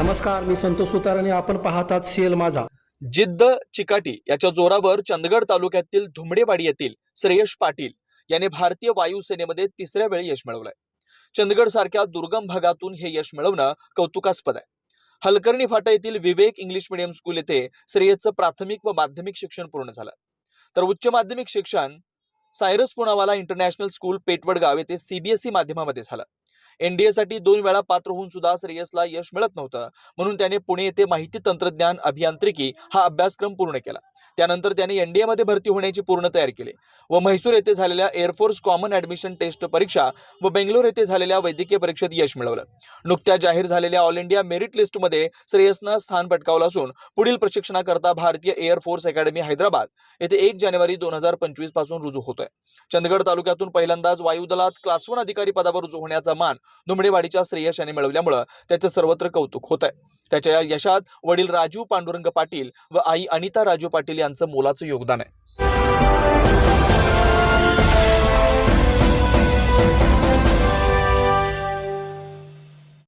नमस्कार मी संतोष सुतार आणि आपण पाहतात सीएल माझा. जिद्द चिकाटी याच्या जोरावर चंदगड तालुक्यातील धुमडेवाडी येथील श्रेयश पाटील याने भारतीय वायुसेनेमध्ये तिसऱ्या वेळी यश मिळवलंय. चंदगड सारख्या दुर्गम भागातून हे यश मिळवणं कौतुकास्पद आहे. हलकर्णी फाटा येथील विवेक इंग्लिश मिडियम स्कूल येथे श्रेयसचं प्राथमिक व माध्यमिक शिक्षण पूर्ण झालं. तर उच्च माध्यमिक शिक्षण सायरस पुनावाला इंटरनॅशनल स्कूल पेटवडगाव येथे सीबीएसई माध्यमामध्ये झालं. एनडीएसाठी दोन वेळा पात्र होऊन सुद्धा श्रेयसला यश मिळत नव्हतं. म्हणून त्याने पुणे येथे माहिती तंत्रज्ञान अभियांत्रिकी हा अभ्यासक्रम पूर्ण केला. त्यानंतर त्यांनी एनडीएमध्ये भरती होण्याची पूर्ण तयारी केली. व म्हैसूर येथे झालेल्या एअरफोर्स कॉमन ऍडमिशन टेस्ट परीक्षा व बेंगलोर येथे झालेल्या वैद्यकीय परीक्षेत यश मिळवलं. नुकत्याच जाहीर झालेल्या ऑल इंडिया मेरिट लिस्टमध्ये श्रेयसनं स्थान पटकावलं असून पुढील प्रशिक्षणाकरता भारतीय एअरफोर्स अकॅडमी हैदराबाद येथे एक जानेवारी दोन हजार पंचवीसपासून रुजू होतोय. चंदगड तालुक्यातून पहिल्यांदाच वायुदलात क्लास वन अधिकारी पदावर रुजू होण्याचा मान धुमडेवाडीच्या श्रेयश यांनी मिळवल्यामुळं त्याचं सर्वत्र कौतुक होत आहे त्याच्या या यशात वडील राजू पांडुरंग पाटील व आई अनिता राजू पाटील यांचं मोलाचं योगदान आहे.